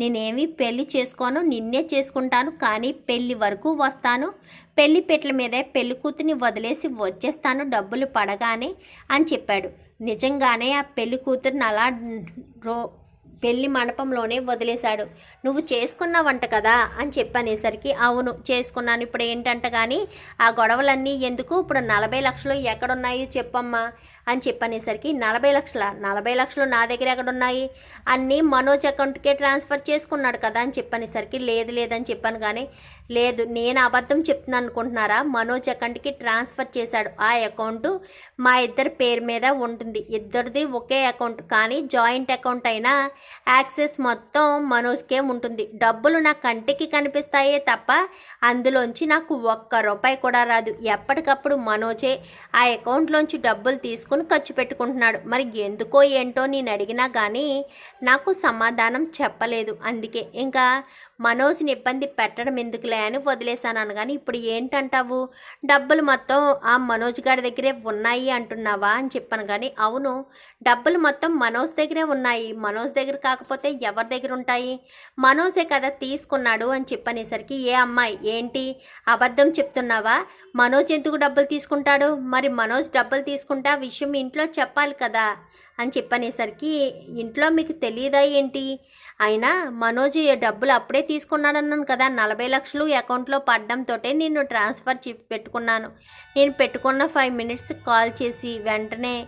నేనేమి పెళ్ళి చేసుకోను నిన్నే చేసుకుంటాను కానీ పెళ్ళి వరకు వస్తాను. పెళ్ళి పెట్ల మీదే పెళ్ళి కూతుని వదిలేసి వచ్చేస్తాను డబ్బులు పడగానే అని చెప్పాడు. నిజంగానే ఆ పెళ్ళి కూతురుని అలా రో పెళ్ళి మండపంలోనే వదిలేశాడు. నువ్వు చేసుకున్నావంట కదా అని చెప్పనేసరికి అవును చేసుకున్నాను. ఇప్పుడు ఏంటంట కానీ ఆ గొడవలన్నీ ఎందుకు? ఇప్పుడు నలభై లక్షలు ఎక్కడున్నాయో చెప్పమ్మా. అని చెప్పనేసరికి నలభై లక్షల? నలభై లక్షలు నా దగ్గర ఎక్కడ ఉన్నాయి అన్నీ మనోజ్ అకౌంట్కే ట్రాన్స్ఫర్ చేసుకున్నాడు కదా అని చెప్పనేసరికి లేదు లేదని చెప్పాను కానీ లేదు నేను అబద్ధం చెప్తున్నాను అనుకుంటున్నారా? మనోజ్ అకౌంట్కి ట్రాన్స్ఫర్ చేశాడు. ఆ అకౌంట్ మా ఇద్దరి పేరు మీద ఉంటుంది. ఇద్దరిది ఒకే అకౌంట్ కానీ జాయింట్ అకౌంట్ అయినా యాక్సెస్ మొత్తం మనోజ్కే ఉంటుంది. డబ్బులు నా కంటికి కనిపిస్తాయే తప్ప అందులోంచి నాకు ఒక్క రూపాయి కూడా రాదు. ఎప్పటికప్పుడు మనోజే ఆ అకౌంట్లోంచి డబ్బులు తీసుకుని ఖర్చు పెట్టుకుంటున్నాడు. మరి ఎందుకో ఏంటో నేను అడిగినా కానీ నాకు సమాధానం చెప్పలేదు. అందుకే ఇంకా మనోజ్ని ఇబ్బంది పెట్టడం ఎందుకులే అని వదిలేశాను అనగాని ఇప్పుడు ఏంటంటావు? డబ్బులు మొత్తం ఆ మనోజ్ గారి దగ్గరే ఉన్నాయి అంటున్నావా? అని చెప్పాను కానీ అవును డబ్బులు మొత్తం మనోజ్ దగ్గరే ఉన్నాయి. మనోజ్ దగ్గర కాకపోతే ఎవరి దగ్గర ఉంటాయి? మనోజే కదా తీసుకున్నాడు అని చెప్పనేసరికి ఏ అమ్మాయి? ఏంటి? అబద్ధం చెప్తున్నావా? మనోజ్ ఎందుకు డబ్బులు తీసుకుంటాడు? మరి మనోజ్ డబ్బులు తీసుకుంటే ఆ విషయం ఇంట్లో చెప్పాలి కదా? అని చెప్పనేసరికి ఇంట్లో మీకు తెలియదా ఏంటి? అయినా మనోజ్ డబ్బులు అప్పుడే తీసుకున్నాడన్నాను కదా. నలభై లక్షలు అకౌంట్లో పడ్డంతోటే నేను ట్రాన్స్ఫర్ పెట్టుకున్నాను. నేను పెట్టుకున్న ఫైవ్ మినిట్స్ కాల్ చేసి వెంటనే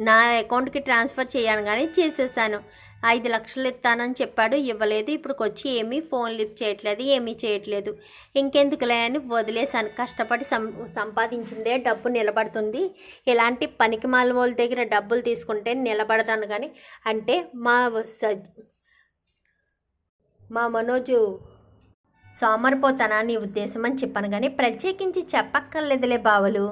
నా అకౌంట్కి ట్రాన్స్ఫర్ చేయను కానీ చేసేసాను. ఐదు లక్షలు ఇస్తానని చెప్పాడు. ఇవ్వలేదు. ఇప్పటికి వచ్చి ఏమీ ఫోన్ లిఫ్ట్ చేయట్లేదు. ఏమీ చేయట్లేదు. ఇంకెందుకులే అని వదిలేసాను కష్టపడి సం సంపాదించిందే డబ్బు నిలబడుతుంది. ఇలాంటి పనికి మాల వాళ్ళ దగ్గర డబ్బులు తీసుకుంటే నిలబడతాను కానీ అంటే మా స- మా మనోజు సోమరిపోతానా నీ ఉద్దేశం అని చెప్పాను కానీ ప్రత్యేకించి చెప్పక్కర్లేదులే బావలు.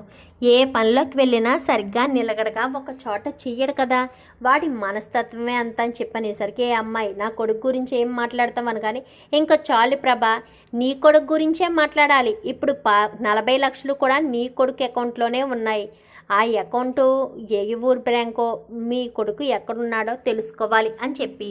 ఏ పనిలోకి వెళ్ళినా సరిగ్గా నిలగడగా ఒక చోట చెయ్యడు కదా. వాడి మనస్తత్వమే అంత అని చెప్పనేసరికి ఏ అమ్మాయి నా కొడుకు గురించి ఏం మాట్లాడతామని కానీ ఇంకా చాలు ప్రభా నీ కొడుకు గురించే మాట్లాడాలి. ఇప్పుడు పా నలభై లక్షలు కూడా నీ కొడుకు అకౌంట్లోనే ఉన్నాయి. ఆ అకౌంటు ఏ ఊరు బ్యాంకో మీ కొడుకు ఎక్కడున్నాడో తెలుసుకోవాలి అని చెప్పి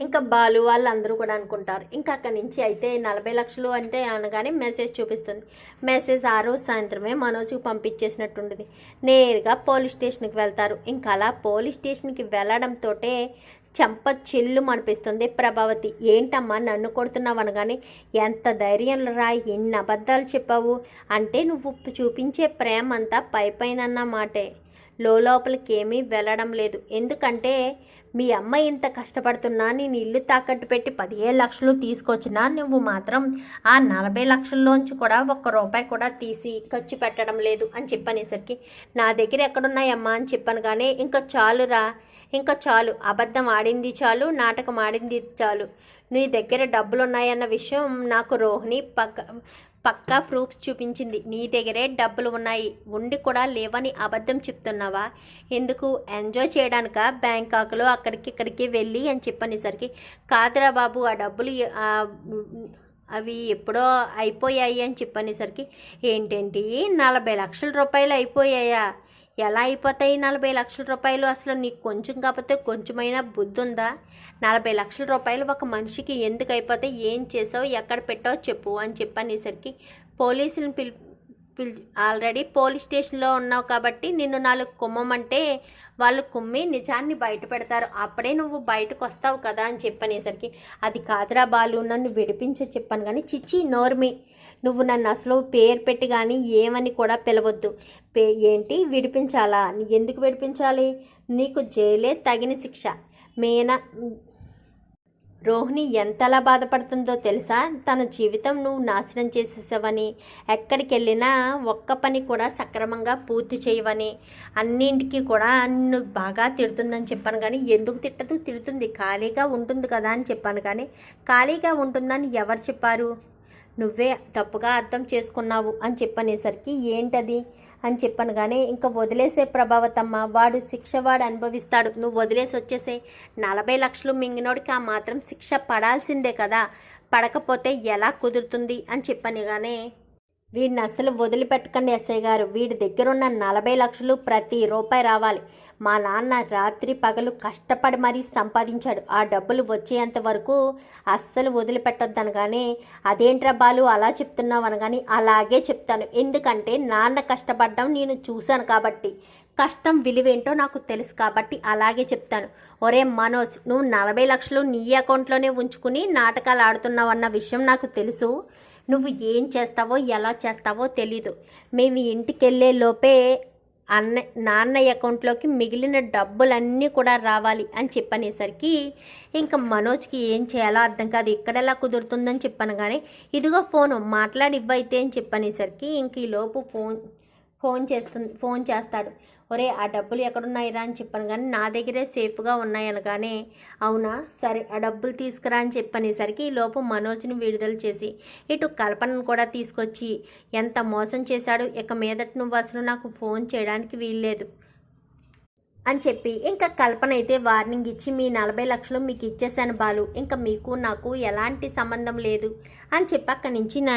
ఇంకా బాలు వాళ్ళందరూ కూడా అనుకుంటారు. ఇంకా అక్కడి నుంచి అయితే నలభై లక్షలు అంటే అనగానే మెసేజ్ చూపిస్తుంది. మెసేజ్ ఆ రోజు సాయంత్రమే మనోజ్కి పంపించేసినట్టుండేది. నేరుగా పోలీస్ స్టేషన్కి వెళ్తారు. ఇంకా అలా పోలీస్ స్టేషన్కి వెళ్ళడంతో చెంప చెల్లు అనిపిస్తుంది ప్రభావతి. ఏంటమ్మా నన్ను కొడుతున్నావు అనగానే ఎంత ధైర్యం రా ఎన్ని అబద్ధాలు చెప్పావు? అంటే నువ్వు చూపించే ప్రేమ అంతా పై పైన మాటే. లోపలికేమీ వెళ్ళడం లేదు. ఎందుకంటే మీ అమ్మ ఇంత కష్టపడుతున్నా నేను ఇల్లు తాకట్టు పెట్టి పదిహేను లక్షలు తీసుకొచ్చినా నువ్వు మాత్రం ఆ నలభై లక్షల్లోంచి కూడా ఒక్క రూపాయి కూడా తీసి ఖర్చు పెట్టడం లేదు అని చెప్పనేసరికి నా దగ్గర ఎక్కడున్నాయమ్మా? అని చెప్పాను కానీ ఇంకా చాలురా ఇంకా చాలు అబద్ధం ఆడింది చాలు నాటకం ఆడింది చాలు నీ దగ్గర డబ్బులు ఉన్నాయన్న విషయం నాకు రోహిణి పక్క పక్కా ప్రూఫ్స్ చూపించింది. నీ దగ్గరే డబ్బులు ఉన్నాయి. ఉండి కూడా లేవని అబద్ధం చెప్తున్నావా? ఎందుకు? ఎంజాయ్ చేయడానిక? బ్యాంకాక్లో అక్కడికి ఇక్కడికి వెళ్ళి అని చెప్పనేసరికి కాదురా బాబు ఆ డబ్బులు అవి ఎప్పుడో అయిపోయాయి అని చెప్పనేసరికి ఏంటేంటి? నలభై లక్షల రూపాయలు అయిపోయాయా? ఎలా అయిపోతాయి నలభై లక్షల రూపాయలు? అసలు నీకు కొంచెం కాకపోతే కొంచెమైనా బుద్ధి ఉందా నలభై లక్షల రూపాయలు ఒక మనిషికి ఎందుకు అయిపోతే ఏం చేసావు? ఎక్కడ పెట్టావు? చెప్పు అని చెప్పనేసరికి పోలీసులను పిలి పిల్ ఆల్రెడీ పోలీస్ స్టేషన్లో ఉన్నావు కాబట్టి నిన్ను నాలుగు కుమ్మమంటే వాళ్ళు కుమ్మి నిజాన్ని బయట పెడతారు. అప్పుడే నువ్వు బయటకు వస్తావు కదా అని చెప్పనేసరికి అది కాదురా బాలు నన్ను విడిపించ చెప్పాను కానీ చిచ్చి నోర్మి. నువ్వు నన్ను అసలు పేరు పెట్టి కానీ ఏమని కూడా పిలవద్దు. పే ఏంటి విడిపించాలా? ఎందుకు విడిపించాలి? నీకు జైలే తగిన శిక్ష. మేనా రోహిణి ఎంతలా బాధపడుతుందో తెలుసా? తన జీవితం నువ్వు నాశనం చేసేసావని. ఎక్కడికి వెళ్ళినా ఒక్క పని కూడా సక్రమంగా పూర్తి చేయవని. అన్నింటికి కూడా నిన్ను బాగా తిడుతుందని చెప్పాను కానీ ఎందుకు తిట్టదు? తిడుతుంది. ఖాళీగా ఉంటుంది కదా అని చెప్పాను కానీ ఖాళీగా ఉంటుందని ఎవరు చెప్పారు? నువ్వే తప్పుగా అర్థం చేసుకున్నావు అని చెప్పనేసరికి ఏంటది? అని చెప్పాను కానీ ఇంకా వదిలేసే ప్రభావతమ్మ వాడు శిక్ష వాడు అనుభవిస్తాడు. నువ్వు వదిలేసి వచ్చేసే నలభై లక్షలు మింగినోడికి ఆ మాత్రం శిక్ష పడాల్సిందే కదా. పడకపోతే ఎలా కుదురుతుంది? అని చెప్పనిగానే వీడిని అస్సలు వదిలిపెట్టకండి ఎస్ఐ గారు. వీడి దగ్గర ఉన్న నలభై లక్షలు ప్రతి రూపాయి రావాలి. మా నాన్న రాత్రి పగలు కష్టపడి మరీ సంపాదించాడు. ఆ డబ్బులు వచ్చేంత వరకు అస్సలు వదిలిపెట్టొద్దు అనగానే అదేంట్రా బాలు అలా చెప్తున్నావు అనగాని అలాగే చెప్తాను. ఎందుకంటే నాన్న కష్టపడ్డం నేను చూశాను కాబట్టి. కష్టం విలువేంటో నాకు తెలుసు కాబట్టి అలాగే చెప్తాను. ఒరే మనోజ్ నువ్వు నలభై లక్షలు నీ అకౌంట్లోనే ఉంచుకుని నాటకాలు ఆడుతున్నావు అన్న విషయం నాకు తెలుసు. నువ్వు ఏం చేస్తావో ఎలా చేస్తావో తెలీదు. మేము ఇంటికి వెళ్ళే లోపే అన్న నాన్న అకౌంట్లోకి మిగిలిన డబ్బులన్నీ కూడా రావాలి అని చెప్పనేసరికి ఇంకా మనోజ్కి ఏం చేయాలో అర్థం కాదు. ఎక్కడెలా కుదురుతుందని చెప్పాను కానీ ఇదిగో ఫోను మాట్లాడి ఇవ్వైతే అని చెప్పనేసరికి ఇంక ఈ లోపు ఫోన్ ఫోన్ చేస్తుంది ఫోన్ చేస్తాడు. ఒరే ఆ డబ్బులు ఎక్కడున్నాయిరా అని చెప్పాను కానీ నా దగ్గరే సేఫ్గా ఉన్నాయనగానే అవునా? సరే ఆ డబ్బులు తీసుకురా అని చెప్పనేసరికి ఈ లోపు మనోజ్ని విడుదల చేసి ఇటు కల్పనను కూడా తీసుకొచ్చి ఎంత మోసం చేశాడు ఇక మీదట నువ్వు అసలు నాకు ఫోన్ చేయడానికి వీల్లేదు అని చెప్పి ఇంకా కల్పన అయితే వార్నింగ్ ఇచ్చి మీ నలభై లక్షలు మీకు ఇచ్చేసాను బాలు ఇంకా మీకు నాకు ఎలాంటి సంబంధం లేదు అని చెప్పి అక్కడి నుంచి నా